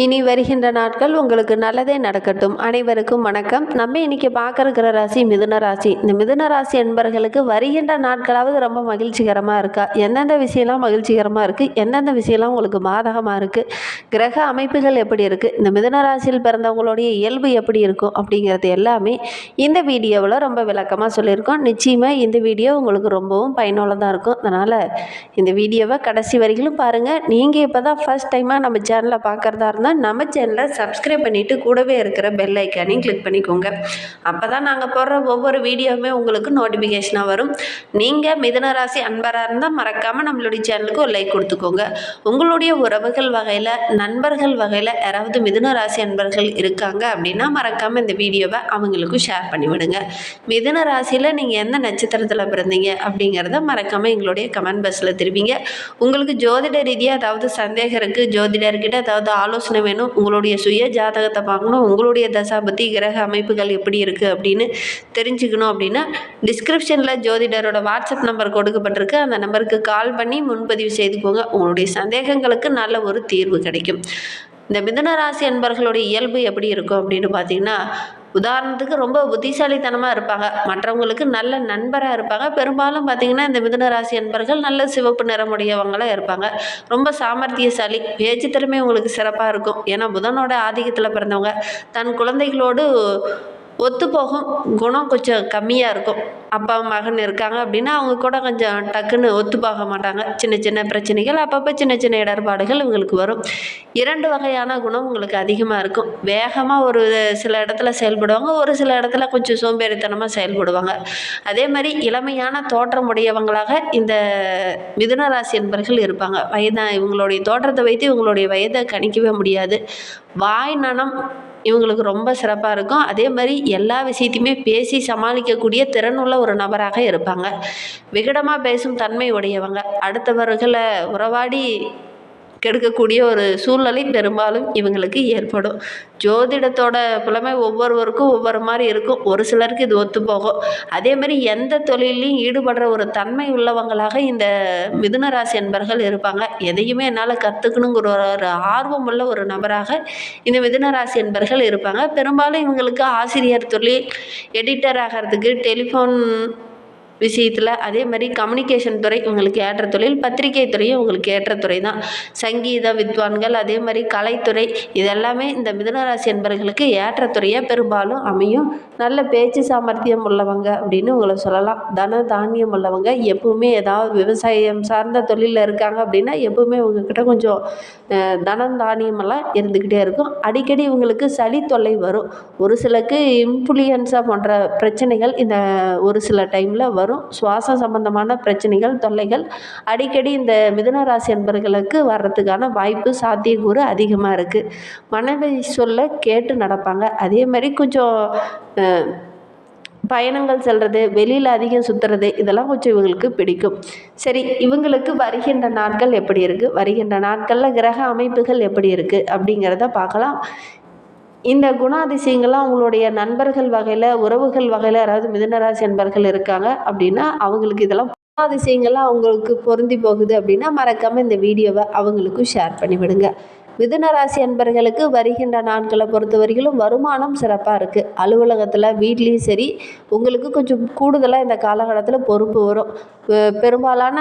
இனி வருகின்ற நாட்கள் உங்களுக்கு நல்லதே நடக்கட்டும். அனைவருக்கும் வணக்கம். நம்ம இன்னைக்கு பார்க்க ராசி மிதுன ராசி. இந்த மிதுன ராசி என்பவர்களுக்கு வருகின்ற நாட்களாவது ரொம்ப மகிழ்ச்சிகரமாக இருக்கா? எந்தெந்த விஷயம்லாம் மகிழ்ச்சிகரமாக இருக்குது எந்தெந்த விஷயம்லாம் உங்களுக்கு பாதகமாக இருக்குது கிரக அமைப்புகள் எப்படி இருக்குது இந்த மிதுன ராசியில் பிறந்தவங்களுடைய இயல்பு எப்படி இருக்கும்? அப்படிங்கிறது எல்லாமே இந்த வீடியோவில் ரொம்ப விளக்கமாக சொல்லியிருக்கோம். நிச்சயமாக இந்த வீடியோ உங்களுக்கு ரொம்பவும் பயனுள்ளதாக இருக்கும். அதனால் இந்த வீடியோவை கடைசி வரையிலும் பாருங்கள் நீங்கள் இப்போ தான் ஃபஸ்ட் டைமாக நம்ம சேனலை பார்க்குறதா இருந்தால் நம்ம சேனலை சப்ஸ்கிரைப் பண்ணிவிட்டு கூடவே இருக்கிற பெல் ஐக்கானையும் கிளிக் பண்ணிக்கோங்க. அப்போ தான் நாங்கள் போடுற ஒவ்வொரு வீடியோவுமே உங்களுக்கு நோட்டிஃபிகேஷனாக வரும். நீங்கள் மிதனராசி அன்பராக இருந்தால் மறக்காமல் நம்மளுடைய சேனலுக்கு ஒரு லைக் கொடுத்துக்கோங்க. உங்களுடைய உறவுகள் வகையில் நண்பர்கள் வகையில் யாராவது மிதுன ராசி அன்பர்கள் இருக்காங்க அப்படின்னா மறக்காமல் இந்த வீடியோவை அவங்களுக்கும் ஷேர் பண்ணிவிடுங்க மிதுன ராசியில் நீங்கள் எந்த நட்சத்திரத்தில் பிறந்தீங்க அப்படிங்கிறத மறக்காமல் எங்களுடைய கமெண்ட் பாக்ஸில் தெரிவிங்க. உங்களுக்கு ஜோதிட ரீதியாக ஏதாவது சந்தேகம் இருக்குது ஜோதிடர்கிட்ட ஏதாவது ஆலோசனை வேணும். உங்களுடைய சுய ஜாதகத்தை பார்க்கணும். உங்களுடைய தசாபத்தி கிரக அமைப்புகள் எப்படி இருக்குது அப்படின்னு தெரிஞ்சுக்கணும் அப்படின்னா டிஸ்கிரிப்ஷனில் ஜோதிடரோட வாட்ஸ்அப் நம்பர் கொடுக்கப்பட்டிருக்கு. அந்த நம்பருக்கு கால் பண்ணி முன்பதிவு செய்துக்கோங்க. உங்களுடைய சந்தேகங்களுக்கு நல்ல ஒரு தீர்வு கிடைக்கும். இந்த மிதன ராசி அன்பர்களுடைய இயல்பு எப்படி இருக்கும் அப்படின்னு பார்த்தீங்கன்னா உதாரணத்துக்கு ரொம்ப புத்திசாலித்தனமாக இருப்பாங்க. மற்றவங்களுக்கு நல்ல நண்பராக இருப்பாங்க. பெரும்பாலும் பார்த்திங்கன்னா இந்த மிதுன ராசி நண்பர்கள் நல்ல சிவப்பு நிறமுடையவங்களாக இருப்பாங்க. ரொம்ப சாமர்த்தியசாலி. பேச்சு திறமை உங்களுக்கு சிறப்பாக இருக்கும். ஏன்னா புதனோட ஆதிக்கத்தில் பிறந்தவங்க. தன் குழந்தைகளோடு ஒத்துப்போகும். குணம் கொஞ்சம் கம்மியாக இருக்கும். அப்பா மகன் இருக்காங்க அப்படின்னா அவங்க கூட கொஞ்சம் டக்குன்னு ஒத்து போக மாட்டாங்க. சின்ன சின்ன பிரச்சனைகள் அப்பப்போ சின்ன சின்ன இடர்பாடுகள் இவங்களுக்கு வரும். இரண்டு வகையான குணம் உங்களுக்கு அதிகமாக இருக்கும். வேகமாக ஒரு சில இடத்துல செயல்படுவாங்க ஒரு சில இடத்துல கொஞ்சம் சோம்பேறித்தனமாக செயல்படுவாங்க. அதே மாதிரி இளமையான தோற்றம் உடையவங்களாக இந்த மிதுன ராசி என்பர்கள் இருப்பாங்க. வயதான் இவங்களுடைய தோற்றத்தை வைத்து இவங்களுடைய வயதை கணிக்கவே முடியாது. வாய் நனம் இவங்களுக்கு ரொம்ப சிறப்பாக இருக்கும். அதே மாதிரி எல்லா விஷயத்தையுமே பேசி சமாளிக்கக்கூடிய திறனுள்ள ஒரு நபராக இருப்பாங்க. விகடமாக பேசும் தன்மை உடையவங்க. அடுத்தவர்களை உறவாடி கெடுக்கக்கூடிய ஒரு சூழ்நிலை பெரும்பாலும் இவங்களுக்கு ஏற்படும். ஜோதிடத்தோட புலமை ஒவ்வொருவருக்கும் ஒவ்வொரு மாதிரி இருக்கும். ஒரு சிலருக்கு இது ஒத்து போகும். அதே மாதிரி எந்த தொழிலையும் ஈடுபடுற ஒரு தன்மை உள்ளவங்களாக இந்த மிதுன ராசி என்பர்கள் இருப்பாங்க. எதையுமே என்னால் கற்றுக்கணுங்கிற ஒரு ஆர்வம் உள்ள ஒரு நபராக இந்த மிதுன ராசி என்பர்கள் இருப்பாங்க. பெரும்பாலும் இவங்களுக்கு ஆசிரியர் தொழில் எடிட்டர் ஆகிறதுக்கு டெலிஃபோன் விஷயத்தில் அதே மாதிரி கம்யூனிகேஷன் துறை உங்களுக்கு ஏற்ற தொழில் பத்திரிகை துறையும் உங்களுக்கு ஏற்ற துறை தான் சங்கீத வித்வான்கள் அதே மாதிரி கலைத்துறை இதெல்லாமே இந்த மிதனராசி என்பவர்களுக்கு ஏற்ற துறையாக பெரும்பாலும் அமையும். நல்ல பேச்சு சாமர்த்தியம் உள்ளவங்க அப்படின்னு உங்களை சொல்லலாம். தன தானியம் உள்ளவங்க. எப்பவுமே ஏதாவது விவசாயம் சார்ந்த தொழிலில் இருக்காங்க அப்படின்னா எப்பவுமே உங்ககிட்ட கொஞ்சம் தனம் தானியமெல்லாம் இருந்துக்கிட்டே இருக்கும். அடிக்கடி இவங்களுக்கு சளி தொல்லை வரும். ஒரு சிலருக்கு இன்ஃப்ளூயன்ஸா போன்ற பிரச்சனைகள் இந்த ஒரு சில டைமில் வரும். சுவாசம் சம்பந்தமான பிரச்சனைகள் தொல்லைகள் அடிக்கடி இந்த மிதுன ராசி என்பர்களுக்கு வர்றதுக்கான வாய்ப்பு சாத்தியக்கூறு அதிகமாக இருக்குது மனைவி சொல்ல கேட்டு நடப்பாங்க. அதே மாதிரி கொஞ்சம் பயணங்கள் செல்வது வெளியில் அதிகம் சுற்றுறது இதெல்லாம் கொஞ்சம் இவங்களுக்கு பிடிக்கும். சரி இவங்களுக்கு வருகின்ற நாட்கள் எப்படி இருக்குது வருகின்ற நாட்களில் கிரக அமைப்புகள் எப்படி இருக்குது அப்படிங்கிறத பார்க்கலாம். இந்த குணாதிசயங்கள்லாம் அவங்களுடைய நண்பர்கள் வகையில் உறவுகள் வகையில் யாராவது மிதுனராசி நண்பர்கள் இருக்காங்க அப்படின்னா அவங்களுக்கு இதெல்லாம் குணாதிசயங்கள்லாம் அவங்களுக்கு பொருந்தி போகுது அப்படின்னா மறக்காமல் இந்த வீடியோவை அவங்களுக்கும் ஷேர் பண்ணி மிதுனராசி அன்பர்களுக்கு வருகின்ற நாட்களை பொறுத்தவரையிலும் வருமானம் சிறப்பாக இருக்குது அலுவலகத்தில் வீட்லேயும் சரி உங்களுக்கு கொஞ்சம் கூடுதலாக இந்த காலகட்டத்தில் பொறுப்பு வரும். பெரும்பாலான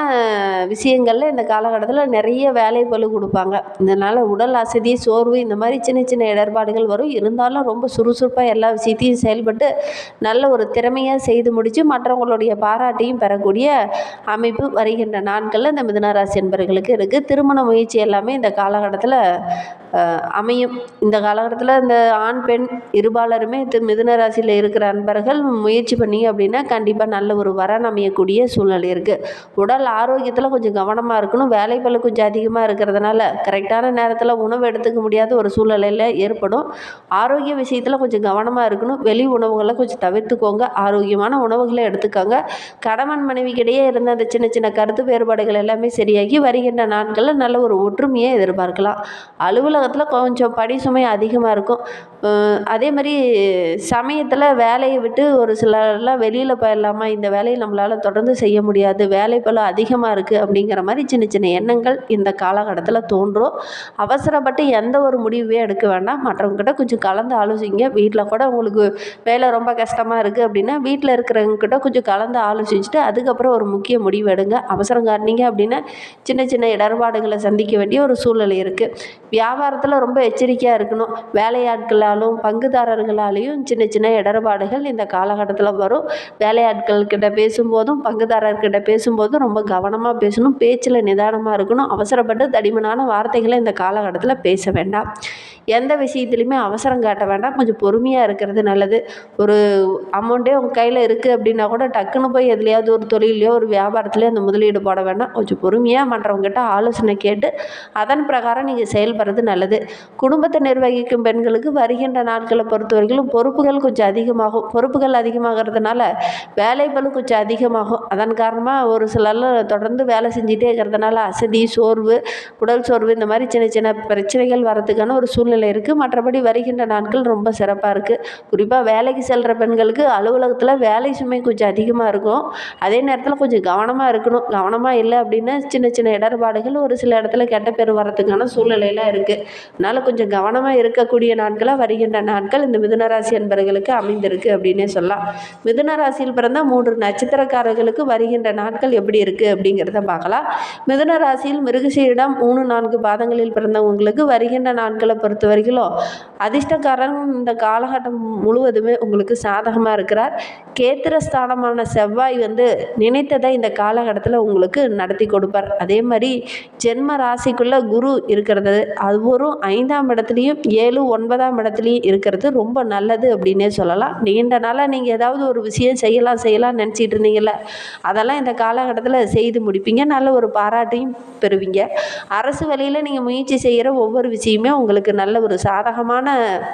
விஷயங்களில் இந்த காலகட்டத்தில் நிறைய வேலை பழு கொடுப்பாங்க. இதனால் உடல் அசதி சோர்வு இந்த மாதிரி சின்ன சின்ன இடர்பாடுகள் வரும். இருந்தாலும் ரொம்ப சுறுசுறுப்பாக எல்லா விஷயத்தையும் செயல்பட்டு நல்ல ஒரு திறமையாக செய்து முடித்து மற்றவங்களுடைய பாராட்டையும் பெறக்கூடிய அமைப்பு வருகின்ற நாட்களில் இந்த மிதுனராசி என்பர்களுக்கு இருக்குது திருமண முயற்சி எல்லாமே இந்த காலகட்டத்தில் அமையும். இந்த காலகட்டத்தில் இந்த ஆண் பெண் இருபாலருமே மிதுன ராசியில் இருக்கிற அன்பர்கள் முயற்சி பண்ணிங்க அப்படின்னா கண்டிப்பாக நல்ல ஒரு வரன் அமையக்கூடிய சூழ்நிலை இருக்குது உடல் ஆரோக்கியத்தில் கொஞ்சம் கவனமாக இருக்கணும். வேலைப்பளு கொஞ்சம் அதிகமாக இருக்கிறதுனால கரெக்டான நேரத்தில் உணவு எடுத்துக்க முடியாத ஒரு சூழ்நிலையில் ஏற்படும். ஆரோக்கிய விஷயத்தில் கொஞ்சம் கவனமாக இருக்கணும். வெளி உணவுகளை கொஞ்சம் தவிர்த்துக்கோங்க. ஆரோக்கியமான உணவுகளை எடுத்துக்கோங்க. கணவன் மனைவிக்கிடையே இருந்த அந்த சின்ன சின்ன கருத்து வேறுபாடுகள் எல்லாமே சரியாகி வருகின்ற நாட்களில் நல்ல ஒரு ஒற்றுமையை எதிர்பார்க்கலாம். அலுவலகத்தில் கொஞ்சம் பணி சுமை அதிகமாக இருக்கும். அதே மாதிரி சமயத்தில் வேலையை விட்டு ஒரு சிலர்லாம் வெளியில் போயிடலாமா? இந்த வேலையை நம்மளால் தொடர்ந்து செய்ய முடியாது. வேலை பலம் அதிகமாக இருக்குது அப்படிங்கிற மாதிரி சின்ன சின்ன எண்ணங்கள் இந்த காலகட்டத்தில் தோன்றும். அவசரப்பட்டு எந்த ஒரு முடிவே எடுக்க வேண்டாம். மற்றவங்ககிட்ட கொஞ்சம் கலந்து ஆலோசிங்க. வீட்டில் கூட உங்களுக்கு வேலை ரொம்ப கஷ்டமாக இருக்குது அப்படின்னா வீட்டில் இருக்கிறவங்ககிட்ட கொஞ்சம் கலந்து ஆலோசிச்சுட்டு அதுக்கப்புறம் ஒரு முக்கிய முடிவு எடுங்க. அவசரம் காட்டினீங்க அப்படின்னா சின்ன சின்ன இடர்பாடுகளை சந்திக்க வேண்டிய ஒரு சூழ்நிலை இருக்குது வியாபாரத்தில் ரொம்ப எச்சரிக்கையாக இருக்கணும். வேலையாட்களாலும் பங்குதாரர்களாலேயும் சின்ன சின்ன இடர்பாடுகள் இந்த காலகட்டத்தில் வரும். வேலையாட்கள்கிட்ட பேசும்போதும் பங்குதாரர்கிட்ட பேசும்போதும் ரொம்ப கவனமாக பேசணும். பேச்சில் நிதானமாக இருக்கணும். அவசரப்பட்டு தடிமனான வார்த்தைகளை இந்த காலகட்டத்தில் பேச வேண்டாம். எந்த விஷயத்துலையுமே அவசரம் காட்ட வேண்டாம். கொஞ்சம் பொறுமையாக இருக்கிறது நல்லது. ஒரு அமௌண்ட்டே உங்கள் கையில் இருக்குது அப்படின்னா கூட டக்குன்னு போய் எதுலையாவது ஒரு தொழிலையோ ஒரு வியாபாரத்துலையோ அந்த முதலீடு போட வேண்டாம். கொஞ்சம் பொறுமையாக மற்றவங்ககிட்ட ஆலோசனை கேட்டு அதன் பிரகாரம் நீங்கள் செயல்படுறது நல்லது. குடும்பத்தை நிர்வகிக்கும் பெண்களுக்கு வருகின்ற நாட்களை பொறுத்த வரைக்கும் பொறுப்புகள் கொஞ்சம் அதிகமாகும். பொறுப்புகள் அதிகமாகிறதுனால வேலைப்பளு கொஞ்சம் அதிகமாகும். அதன் காரணமாக ஒரு சிலர்லாம் தொடர்ந்து வேலை செஞ்சுட்டே இருக்கிறதுனால அசதி சோர்வு உடல் சோர்வு இந்த மாதிரி சின்ன சின்ன பிரச்சனைகள் வரதுக்கான ஒரு சூழ்நிலை இருக்குது மற்றபடி வருகின்ற நாட்கள் ரொம்ப சிறப்பாக இருக்குது குறிப்பாக வேலைக்கு செல்கிற பெண்களுக்கு அலுவலகத்தில் வேலை சுமை கொஞ்சம் அதிகமாக இருக்கும். அதே நேரத்தில் கொஞ்சம் கவனமாக இருக்கணும். கவனமாக இல்லை அப்படின்னா சின்ன சின்ன இடர்பாடுகள் ஒரு சில இடத்துல கெட்ட பேர் வரதுக்கான சூழ்நிலையெல்லாம் இருக்குது அதனால் கொஞ்சம் கவனமாக இருக்கக்கூடிய நாட்களாக வருகின்ற நாட்கள் இந்த மிதுனராசி என்பவர்களுக்கு அமைந்திருக்கு அப்படின்னே சொல்லலாம். மிதுனராசியில் பிறந்த மூன்று நட்சத்திரக்காரர்களுக்கு வருகின்ற நாட்கள் எப்படி இருக்குது அப்படிங்கிறத பார்க்கலாம். மிதுன ராசியில் மிருகசீரிடம் மூணு நான்கு பாதங்களில் பிறந்தவங்களுக்கு வருகின்ற நாட்களை பொறுத்த வரைக்கும் அதிர்ஷ்டக்காரன் இந்த காலகட்டம் முழுவதுமே உங்களுக்கு சாதகமாக இருக்கிறார். கேத்திர ஸ்தானமான செவ்வாய் வந்து நினைத்ததை இந்த காலகட்டத்தில் உங்களுக்கு நடத்தி கொடுப்பார். அதே மாதிரி ஜென்ம ராசிக்குள்ளே குரு இருக்கிறது அவரும் ஐந்தாம் இடத்துலையும் ஏழு ஒன்பதாம் இடத்துலையும் இருக்கிறது ரொம்ப நல்லது அப்படின்னே சொல்லலாம். நீண்ட நாளாக நீங்கள் ஏதாவது ஒரு விஷயம் செய்யலாம் செய்யலாம் நினச்சிட்டு இருந்தீங்கல்ல அதெல்லாம் இந்த காலகட்டத்தில் செய்து முடிப்பீங்க. நல்ல ஒரு பாராட்டையும் பெறுவீங்க. அரசு வழியில் நீங்கள் முயற்சி செய்கிற ஒவ்வொரு விஷயமே உங்களுக்கு நல்ல நல்ல ஒரு சாதகமான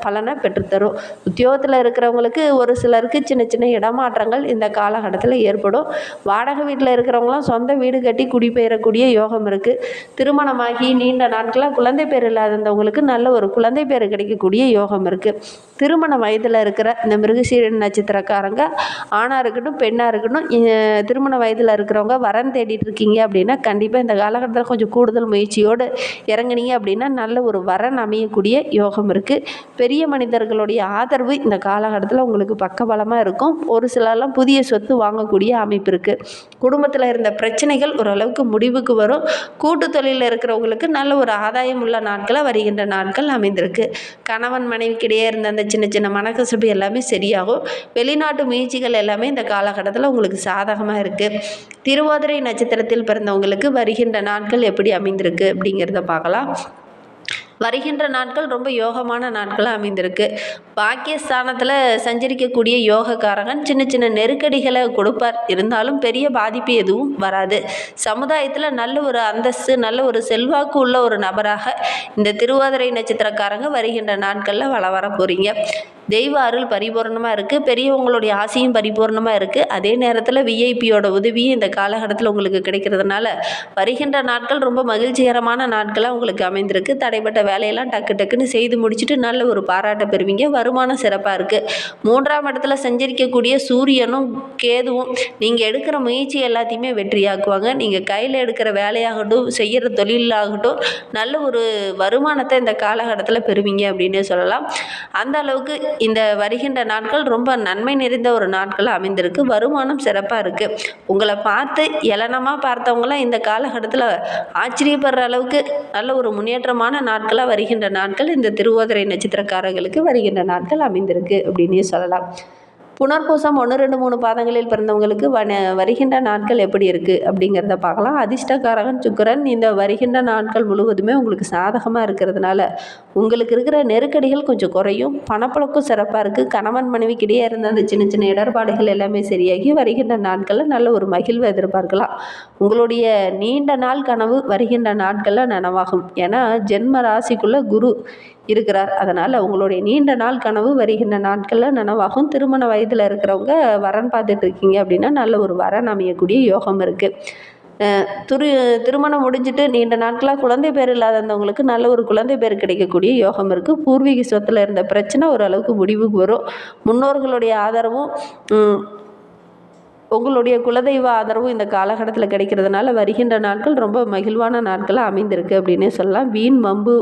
பலனை பெற்றுத்தரும். உத்தியோகத்தில் இருக்கிறவங்களுக்கு ஒரு சிலருக்கு சின்ன சின்ன இடமாற்றங்கள் இந்த காலகட்டத்தில் ஏற்படும். வாடகை வீட்டில் இருக்கிறவங்களாம் சொந்த வீடு கட்டி குடிபெயரக்கூடிய யோகம் இருக்குது திருமணமாகி நீண்ட நாட்களாக குழந்தை பேர் இல்லாதவங்களுக்கு நல்ல ஒரு குழந்தை பேர் கிடைக்கக்கூடிய யோகம் இருக்குது திருமண வயதில் இருக்கிற இந்த மிருகசீரன் நட்சத்திரக்காரங்க ஆணாக இருக்கட்டும் பெண்ணாக இருக்கட்டும் திருமண வயதில் இருக்கிறவங்க வரன் தேடிட்டு இருக்கீங்க அப்படின்னா கண்டிப்பாக இந்த காலகட்டத்தில் கொஞ்சம் கூடுதல் முயற்சியோடு இறங்குனீங்க அப்படின்னா நல்ல ஒரு வரன் அமையக்கூடிய யோகம் இருக்குது பெரிய மனிதர்களுடைய ஆதரவு இந்த காலகட்டத்தில் உங்களுக்கு பக்கபலமாக இருக்கும். ஒரு சிலர்லாம் புதிய சொத்து வாங்கக்கூடிய அமைப்பு இருக்குது குடும்பத்தில் இருந்த பிரச்சனைகள் ஓரளவுக்கு முடிவுக்கு வரும். கூட்டு தொழிலில் இருக்கிறவங்களுக்கு நல்ல ஒரு ஆதாயம் உள்ள நாட்களாக வருகின்ற நாட்கள் அமைந்திருக்கு. கணவன் மனைவிக்கிடையே இருந்த அந்த சின்ன சின்ன மனக்கசப்பு எல்லாமே சரியாகும். வெளிநாட்டு முயற்சிகள் எல்லாமே இந்த காலகட்டத்தில் உங்களுக்கு சாதகமாக இருக்குது திருவாதிரை நட்சத்திரத்தில் பிறந்தவங்களுக்கு வருகின்ற நாட்கள் எப்படி அமைந்திருக்கு அப்படிங்கிறத பார்க்கலாம். வருகின்ற நாட்கள் ரொம்ப யோகமான நாட்களாக அமைந்திருக்கு. பாக்கியஸ்தானத்தில் சஞ்சரிக்கக்கூடிய யோகக்காரகன் சின்ன சின்ன நெருக்கடிகளை கொடுப்பார். இருந்தாலும் பெரிய பாதிப்பு எதுவும் வராது. சமுதாயத்தில் நல்ல ஒரு அந்தஸ்து நல்ல ஒரு செல்வாக்கு உள்ள ஒரு நபராக இந்த திருவாதிரை நட்சத்திரக்காரங்க வருகின்ற நாட்களில் வள வர போகிறீங்க தெய்வ அருள் பரிபூர்ணமாக இருக்குது பெரியவங்களுடைய ஆசையும் பரிபூர்ணமாக இருக்குது அதே நேரத்தில் விஐபியோட உதவியும் இந்த காலகட்டத்தில் உங்களுக்கு கிடைக்கிறதுனால வருகின்ற நாட்கள் ரொம்ப மகிழ்ச்சிகரமான நாட்களாக உங்களுக்கு அமைந்திருக்கு. தடைப்பட்ட வேலையெல்லாம் டக்கு டக்குன்னு செய்து முடிச்சுட்டு நல்ல ஒரு பாராட்டை பெறுவீங்க. வருமானம் சிறப்பாக இருக்குது மூன்றாம் இடத்துல சஞ்சரிக்கக்கூடிய சூரியனும் கேதுவும் நீங்கள் எடுக்கிற முயற்சி எல்லாத்தையுமே வெற்றியாக்குவாங்க. நீங்கள் கையில் எடுக்கிற வேலையாகட்டும் செய்கிற தொழிலாகட்டும் நல்ல ஒரு வருமானத்தை இந்த காலகட்டத்தில் பெறுவீங்க அப்படின்னே சொல்லலாம். அந்த அளவுக்கு இந்த வருகின்ற நாட்கள் ரொம்ப நன்மை நிறைந்த ஒரு நாட்கள் அமைந்திருக்கு. வருமானம் சிறப்பாக இருக்குது உங்களை பார்த்து இலனமாக பார்த்தவங்களாம் இந்த காலகட்டத்தில் ஆச்சரியப்படுற அளவுக்கு நல்ல ஒரு முன்னேற்றமான நாட்கள் நாட்களாக வருகின்ற நாட்கள் இந்த திருவோதரை நட்சத்திரக்காரர்களுக்கு வருகின்ற நாட்கள் அமைந்திருக்கு அப்படின்னே சொல்லலாம். புனர்பூசம் ஒன்று ரெண்டு மூணு பாதங்களில் பிறந்தவங்களுக்கு வன வருகின்ற நாட்கள் எப்படி இருக்குது அப்படிங்கிறத பார்க்கலாம். அதிர்ஷ்டக்காரகன் சுக்கரன் இந்த வருகின்ற நாட்கள் முழுவதுமே உங்களுக்கு சாதகமாக இருக்கிறதுனால உங்களுக்கு இருக்கிற நெருக்கடிகள் கொஞ்சம் குறையும். பணப்பழக்கம் சிறப்பாக இருக்குது கணவன் மனைவிக்கிடையே இருந்த அந்த சின்ன சின்ன இடர்பாடுகள் எல்லாமே சரியாகி வருகின்ற நாட்களில் நல்ல ஒரு மகிழ்வை எதிர்பார்க்கலாம். உங்களுடைய நீண்ட நாள் கனவு வருகின்ற நாட்களில் நனவாகும். ஏன்னா ஜென்ம ராசிக்குள்ளே குரு இருக்கிறார். அதனால் உங்களுடைய நீண்ட நாள் கனவு வருகின்ற நாட்களில் நனவாகும் திருமண வயதில் இருக்கிறவங்க வரன் பார்த்துட்டு இருக்கீங்க அப்படின்னா நல்ல ஒரு வரன் அமையக்கூடிய யோகம் இருக்குது துரு திருமணம் முடிஞ்சிட்டு நீண்ட நாட்களாக குழந்தை பேர் இல்லாதவங்களுக்கு நல்ல ஒரு குழந்தை பேர் கிடைக்கக்கூடிய யோகம் இருக்குது பூர்வீக சொத்தில் இருந்த பிரச்சனை ஓரளவுக்கு முடிவுக்கு வரும். முன்னோர்களுடைய ஆதரவும் உங்களுடைய குலதெய்வ ஆதரவும் இந்த காலகட்டத்தில் கிடைக்கிறதுனால வருகின்ற நாட்கள் ரொம்ப மகிழ்வான நாட்களாக அமைந்திருக்கு அப்படின்னே சொல்லலாம். வீண் மம்பு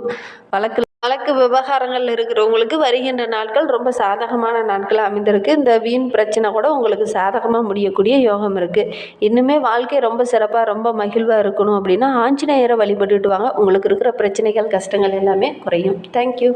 வழக்கில் வழக்கு விவகாரங்கள் இருக்கிறவங்களுக்கு வருகின்ற நாட்கள் ரொம்ப சாதகமான நாட்களாக அமைந்திருக்கு. இந்த வீண் பிரச்சனை கூட உங்களுக்கு சாதகமாக முடியக்கூடிய யோகம் இருக்குது இன்னுமே வாழ்க்கை ரொம்ப சிறப்பாக ரொம்ப மகிழ்வாக இருக்கணும் அப்படின்னா ஆஞ்சநேயரை வழிபட்டுட்டு வாங்க. உங்களுக்கு இருக்கிற பிரச்சனைகள் கஷ்டங்கள் எல்லாமே குறையும். தேங்க்யூ